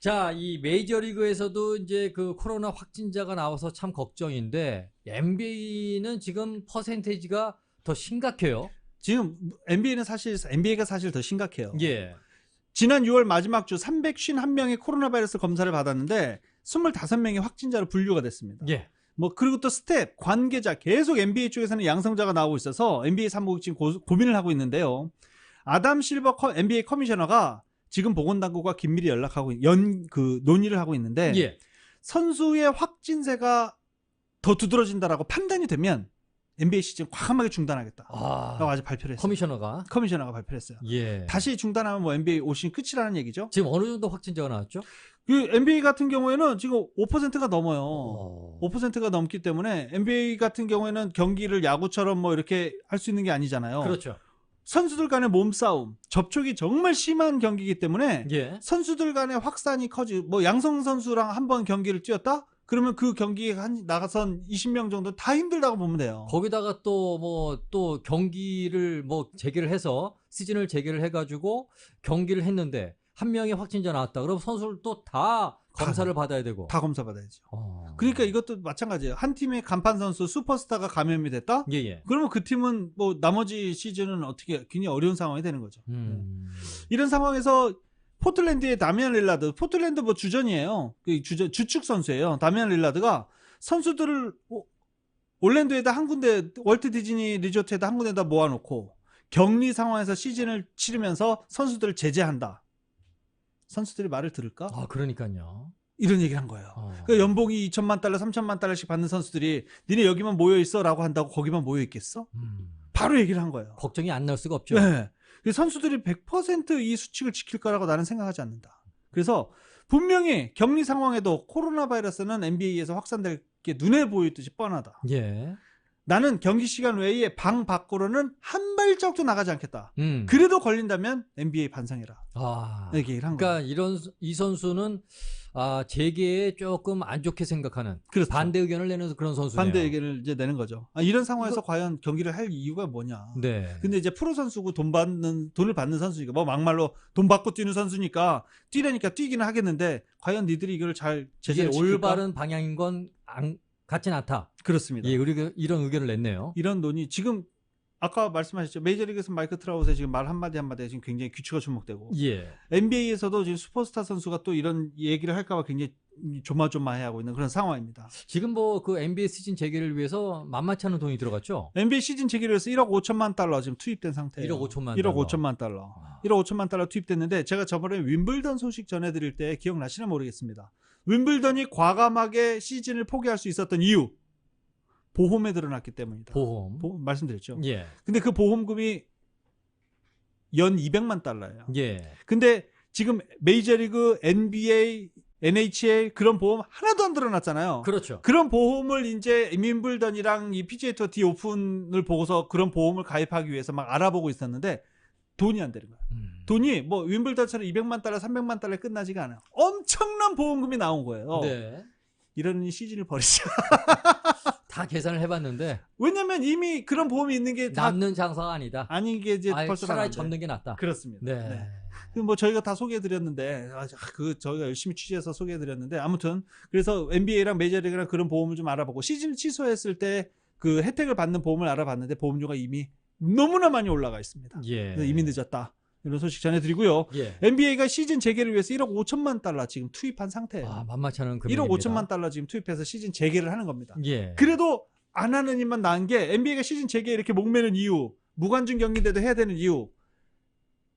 자, 이 메이저리그에서도 이제 그 코로나 확진자가 나와서 참 걱정인데 NBA는 지금 퍼센테이지가 더 심각해요. 지금 NBA는 사실 NBA가 사실 더 심각해요. 예. 지난 6월 마지막 주 351명의 코로나 바이러스 검사를 받았는데 25명이 확진자로 분류가 됐습니다. 예. 뭐 그리고 또 스텝 관계자 계속 NBA 쪽에서는 양성자가 나오고 있어서 NBA 사무국 지금 고, 고민을 하고 있는데요. 아담 실버 커- NBA 커미셔너가 지금 보건당국과 긴밀히 연락하고 연 그 논의를 하고 있는데 예. 선수의 확진세가 더 두드러진다라고 판단이 되면 NBA 시즌 과감하게 중단하겠다. 라고 아, 아직 발표를 했어요. 커미셔너가 커미셔너가 발표를 했어요. 예. 다시 중단하면 뭐 NBA 올 시즌 끝이라는 얘기죠. 지금 어느 정도 확진자가 나왔죠? 그 NBA 같은 경우에는 지금 5%가 넘어요. 어. 5%가 넘기 때문에 NBA 같은 경우에는 경기를 야구처럼 뭐 이렇게 할 수 있는 게 아니잖아요. 그렇죠. 선수들 간의 몸싸움, 접촉이 정말 심한 경기이기 때문에 예. 선수들 간의 확산이 커지. 뭐 양성 선수랑 한 번 경기를 뛰었다? 그러면 그 경기에 한 나가선 20명 정도 다 힘들다고 보면 돼요. 거기다가 또 뭐 또 경기를 뭐 재개를 해서 시즌을 재개를 해가지고 경기를 했는데 한 명의 확진자 나왔다. 그럼 선수들도 다 검사를 받아야 되고. 다 검사 받아야죠. 어. 그러니까 이것도 마찬가지예요. 한 팀의 간판 선수 슈퍼스타가 감염이 됐다? 예 예. 그러면 그 팀은 뭐 나머지 시즌은 어떻게 굉장히 어려운 상황이 되는 거죠. 음. 이런 상황에서 포틀랜드의 다미안 릴라드, 포틀랜드 뭐 주전이에요. 그 주전, 주축 선수예요. 다미안 릴라드가 선수들을 오- 올랜도에다 한 군데, 월트 디즈니 리조트에다 한 군데다 모아놓고 격리 상황에서 시즌을 치르면서 선수들을 제재한다. 선수들이 말을 들을까? 아 그러니까요. 이런 얘기를 한 거예요. 어. 그 연봉이 2천만 달러, 3천만 달러씩 받는 선수들이 니네 여기만 모여 있어라고 한다고 거기만 모여 있겠어? 음. 바로 얘기를 한 거예요. 걱정이 안날 수가 없죠. 네. 그 선수들이 100%이 수칙을 지킬 거라고 나는 생각하지 않는다. 그래서 분명히 격리 상황에도 코로나 바이러스는 NBA에서 확산될 게 눈에 보이듯이 뻔하다. 예. 나는 경기 시간 외에 방 밖으로는 한 발짝도 나가지 않겠다. 음. 그래도 걸린다면 NBA 반성해라. 아. 이렇게 얘기를 한 거예요. 그러니까 이런 수- 이 선수는 아 재계에 조금 안 좋게 생각하는 그렇죠. 반대 의견을 내는 그런 선수네요. 반대 의견을 이제 내는 거죠. 아, 이런 상황에서 과연 경기를 할 이유가 뭐냐. 네. 근데 이제 프로 선수고 돈 받는 돈을 받는 선수니까 뭐 막말로 돈 받고 뛰는 선수니까 뛰라니까 뛰기는 하겠는데 과연 니들이 이걸 잘 이게 제재를 지킬까? 올바른 방향인 건 안, 같진 않다. 그렇습니다. 예, 우리가 이런 의견을 냈네요. 이런 논의 지금 아까 말씀하셨죠 메이저리그에서 마이크 트라우스의 지금 말 한마디 한마디에 지금 굉장히 귀추가 주목되고 예. NBA에서도 지금 슈퍼스타 선수가 또 이런 얘기를 할까봐 굉장히 조마조마해하고 있는 그런 상황입니다. 지금 뭐 그 NBA 시즌 재개를 위해서 만만치 않은 돈이 들어갔죠. NBA 시즌 재개를 위해서 1억 5천만 달러 지금 투입된 상태예요. 1억 5천만 1억 달러. 5천만 달러. 아. 1억 5천만 달러 투입됐는데 제가 저번에 윈블던 소식 전해드릴 때 기억나시나 모르겠습니다. 윈블던이 과감하게 시즌을 포기할 수 있었던 이유 보험에 들어놨기 때문이다. 보험. 보험 말씀드렸죠. 예. 근데 그 보험금이 연 200만 달러예요. 예. 근데 지금 메이저리그, NBA, NHL 그런 보험 하나도 안 들어놨잖아요. 그렇죠. 그런 보험을 이제 윈블던이랑 이 PGA 투어 디 오픈을 보고서 그런 보험을 가입하기 위해서 막 알아보고 있었는데 돈이 안 되는 거예요. 음. 돈이 뭐 윈블던처럼 200만 달러, 300만 달러에 끝나지가 않아요. 엄청난 보험금이 나온 거예요. 네. 이런 시즌을 버리자. 다 계산을 해봤는데 왜냐면 이미 그런 보험이 있는 게다 남는 장사가 아니다. 아닌 게 이제 아예 벌써 차라리. 접는 게 낫다. 그렇습니다. 네. 네. 그뭐 저희가 다 소개해드렸는데 아, 그 저희가 열심히 취재해서 소개해드렸는데 아무튼 그래서 NBA랑 메이저리그랑 그런 보험을 좀 알아보고 시즌 취소했을 때 그 혜택을 받는 보험을 알아봤는데 보험료가 이미 너무나 많이 올라가 있습니다. 예. 이미 늦었다. 이런 소식 전해드리고요. 예. NBA가 시즌 재개를 위해서 1억 5천만 달러 지금 투입한 상태예요. 아, 만만치 않은 금액입니다. 1억 5천만 달러 지금 투입해서 시즌 재개를 하는 겁니다. 예. 그래도 안 하는 일만 나은 게 NBA가 시즌 재개 이렇게 목매는 이유, 무관중 경기인데도 해야 되는 이유,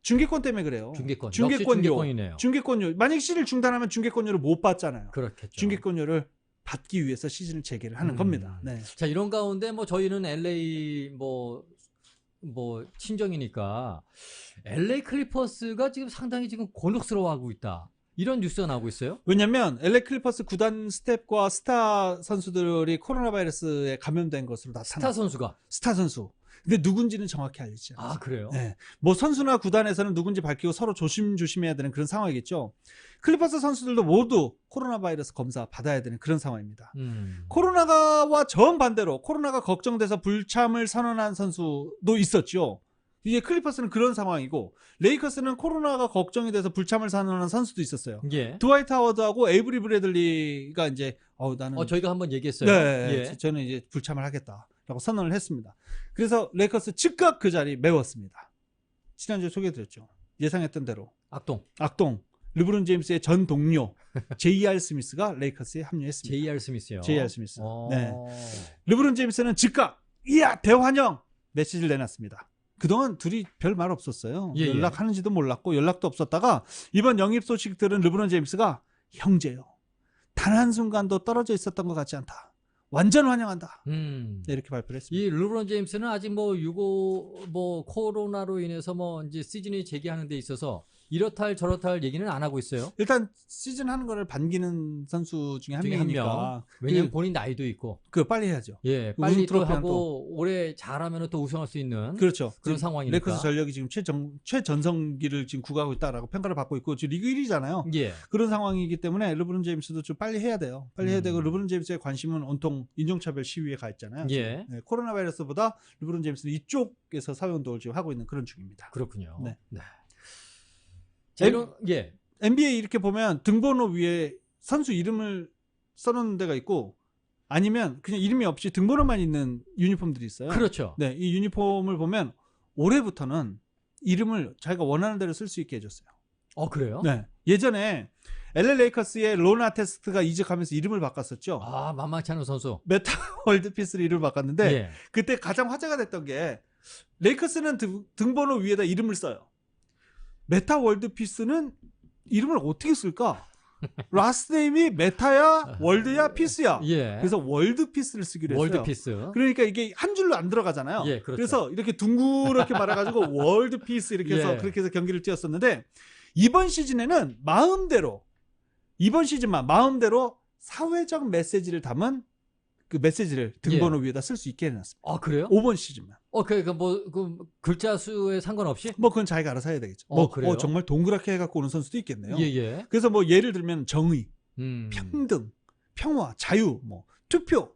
중계권 때문에 그래요. 중계권. 중계권료. 중계권료. 만약 시즌을 중단하면 중계권료를 못 받잖아요. 그렇겠죠. 중계권료를 받기 위해서 시즌을 재개를 하는 음. 겁니다. 네. 자, 이런 가운데 뭐 저희는 LA 뭐, 뭐, 친정이니까 LA 클리퍼스가 지금 상당히 지금 곤혹스러워하고 있다. 이런 뉴스가 나오고 있어요. 왜냐면 LA 클리퍼스 구단 스텝과 스타 선수들이 코로나 바이러스에 감염된 것으로 나타나. 스타 선수가. 스타 선수. 근데 누군지는 정확히 알리지 않아요. 아, 그래요? 네. 뭐 선수나 구단에서는 누군지 밝히고 서로 조심조심해야 되는 그런 상황이겠죠. 클리퍼스 선수들도 모두 코로나 바이러스 검사 받아야 되는 그런 상황입니다. 음. 코로나가와 정반대로 코로나가 걱정돼서 불참을 선언한 선수도 있었죠. 이제 클리퍼스는 그런 상황이고 레이커스는 코로나가 걱정이 돼서 불참을 선언하는 선수도 있었어요. 예. 드와이트 하워드하고 에이브리 브래들리가 이제 어 나는 어 저희가 한번 얘기했어요. 네, 예. 저는 이제 불참을 하겠다 라고 선언을 했습니다. 그래서 레이커스 즉각 그 자리 메웠습니다. 지난주에 소개해드렸죠. 예상했던 대로 악동 악동 르브론 제임스의 전 동료 J.R. 스미스가 레이커스에 합류했습니다. J.R. 스미스요. J.R. 스미스. 어. 네. 르브론 제임스는 즉각 이야 대환영 메시지를 내놨습니다. 그동안 둘이 별 말 없었어요. 예, 예. 연락하는지도 몰랐고 연락도 없었다가 이번 영입 소식 들은 르브론 제임스가 형제요. 단 한 순간도 떨어져 있었던 것 같지 않다. 완전 환영한다. 음. 네, 이렇게 발표를 했습니다. 이 르브론 제임스는 아직 뭐 유고 뭐 코로나로 인해서 뭐 이제 시즌이 재개하는 데 있어서 이렇다 할 저렇다 할 얘기는 안 하고 있어요. 일단 시즌 하는 거를 반기는 선수 중에 한 중에 한 명이니까 왜냐면 그, 본인 나이도 있고. 그 빨리 해야죠. 예, 그 빨리 또 하고 올해 잘하면 또 우승할 수 있는 그렇죠. 그런 상황이니까. 레이커스 전력이 지금 최정 최전성기를 지금 구가하고 있다라고 평가를 받고 있고 지금 리그 1위잖아요. 예. 그런 상황이기 때문에 르브론 제임스도 좀 빨리 해야 돼요. 빨리 해야 음. 되고 르브론 제임스의 관심은 온통 인종차별 시위에 가 있잖아요. 예. 네, 코로나 바이러스보다 르브론 제임스는 이쪽에서 사회 운동을 지금 하고 있는 그런 중입니다. 그렇군요. 네. 자, 엠- 이런 예. NBA 이렇게 보면 등번호 위에 선수 이름을 써놓는 데가 있고 아니면 그냥 이름이 없이 등번호만 있는 유니폼들이 있어요. 그렇죠. 네, 이 유니폼을 보면 올해부터는 이름을 자기가 원하는 대로 쓸 수 있게 해줬어요. 어, 그래요? 네, 예전에 LA 레이커스의 론 아테스트가 이적하면서 이름을 바꿨었죠. 아, 만만치 않은 선수. 메타 월드피스를 이름을 바꿨는데 예. 그때 가장 화제가 됐던 게 레이커스는 등, 등번호 위에다 이름을 써요. 메타 월드피스는 이름을 어떻게 쓸까? 라스트 네임이 메타야, 월드야, 피스야. 예. 그래서 월드피스를 쓰기로 했어요. 월드피스. 그러니까 이게 한 줄로 안 들어가잖아요. 예, 그렇죠. 그래서 이렇게 둥그렇게 말아가지고 월드피스 이렇게 해서 예. 그렇게 해서 경기를 뛰었었는데 이번 시즌에는 마음대로 이번 시즌만 마음대로 사회적 메시지를 담은 그 메시지를 등번호 예. 위에다 쓸 수 있게 해놨습니다. 아, 그래요? 5번 시즌만. 어, 그, 그, 뭐, 그, 글자 수에 상관없이? 뭐 그건 자기가 알아서 해야 되겠죠. 어, 뭐 그래요? 어, 정말 동그랗게 해갖고 오는 선수도 있겠네요. 예, 예. 그래서 뭐 예를 들면 정의, 음. 평등, 평화, 자유, 뭐 투표,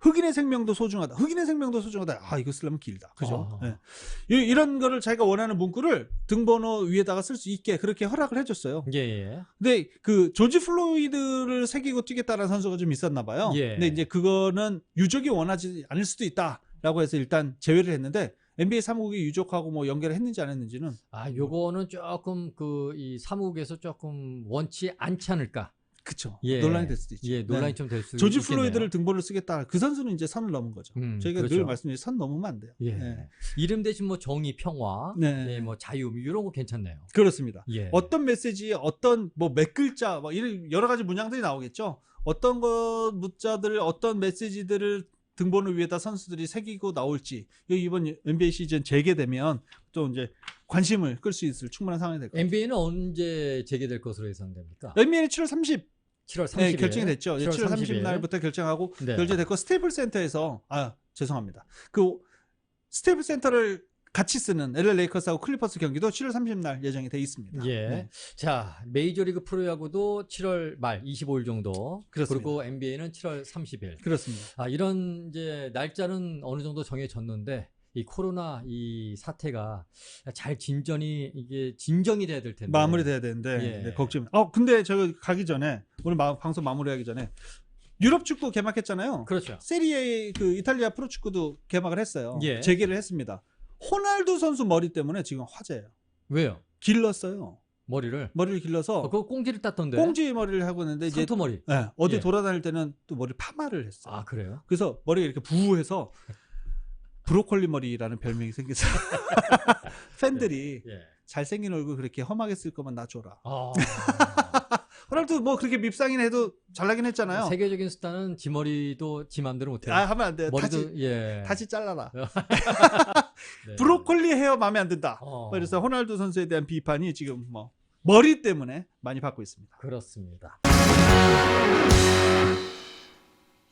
흑인의 생명도 소중하다. 흑인의 생명도 소중하다. 아 이거 쓰려면 길다. 그죠? 아. 예. 이- 이런 거를 자기가 원하는 문구를 등번호 위에다가 쓸 수 있게 그렇게 허락을 해줬어요. 예, 예. 근데 그 조지 플로이드를 새기고 뛰겠다는 선수가 좀 있었나 봐요. 예. 근데 이제 그거는 유족이 원하지 않을 수도 있다 라고 해서 일단 제외를 했는데 NBA 사무국이 유족하고 뭐 연결을 했는지 안 했는지는 아, 요거는 조금 그, 이 사무국에서 조금 원치 않지 않을까? 그쵸 예. 논란이 될 수도 있죠. 예, 논란이 네. 좀될 수 조지 있겠네요. 플로이드를 등번호를 쓰겠다. 그 선수는 이제 선을 넘은 거죠. 음, 저희가 그렇죠. 늘 말씀드린 선 넘으면 안 돼요. 예. 네. 이름 대신 뭐 정의, 평화, 네. 예, 뭐 자유, 이런 거 괜찮네요. 그렇습니다. 예. 어떤 메시지, 어떤 뭐 몇 글자, 뭐 이런 여러 가지 문양들이 나오겠죠. 어떤 것 문자들, 어떤 메시지들을 등번호 위에다 선수들이 새기고 나올지 이 이번 NBA 시즌 재개되면 또 이제 관심을 끌 수 있을 충분한 상황이 될 거예요. NBA는 언제 재개될 것으로 예상됩니까? NBA는 7월 30일 7월 30일. 네, 결정이 됐죠. 7월, 7월 30일 날부터 결정하고 네. 결제됐고 스테이플 센터에서 아 죄송합니다. 그 스테이플 센터를 같이 쓰는 LA 레이커스하고 클리퍼스 경기도 7월 30일 날 예정이 돼 있습니다. 예. 네. 자, 메이저리그 프로야구도 7월 말 25일 정도. 그렇습니다. 그리고 NBA는 7월 30일. 그렇습니다. 아, 이런 이제 날짜는 어느 정도 정해졌는데 이 코로나 이 사태가 잘 진전이 이게 진정이 돼야 될 텐데. 마무리돼야 되는데 예. 네, 걱정. 어 근데 저 가기 전에 오늘 마- 방송 마무리하기 전에 유럽 축구 개막했잖아요. 그렇죠. 세리에 그 이탈리아 프로 축구도 개막을 했어요. 예. 재개를 했습니다. 호날두 선수 머리 때문에 지금 화제예요. 왜요? 길렀어요. 머리를. 머리를 길러서 어, 그거 꽁지를 땄던데. 꽁지 머리를 하고 있는데 이제 상토머리. 예, 어디 예. 돌아다닐 때는 또 머리 파마를 했어요. 아, 그래요? 그래서 머리가 이렇게 부해서 브로콜리 머리라는 별명이 생겼어요. 팬들이 예. 잘생긴 얼굴 그렇게 험하게 쓸 거면 놔줘라. 아. 호날두 뭐 그렇게 밉상이나 해도 잘 나긴 했잖아요. 세계적인 스타는 지 머리도 지 마음대로 못 해요. 아 하면 안 돼요. 머리도 다시 예. 다시 잘라라. 네. 브로콜리 헤어 마음에 안 든다. 어. 그래서 호날두 선수에 대한 비판이 지금 뭐 머리 때문에 많이 받고 있습니다. 그렇습니다.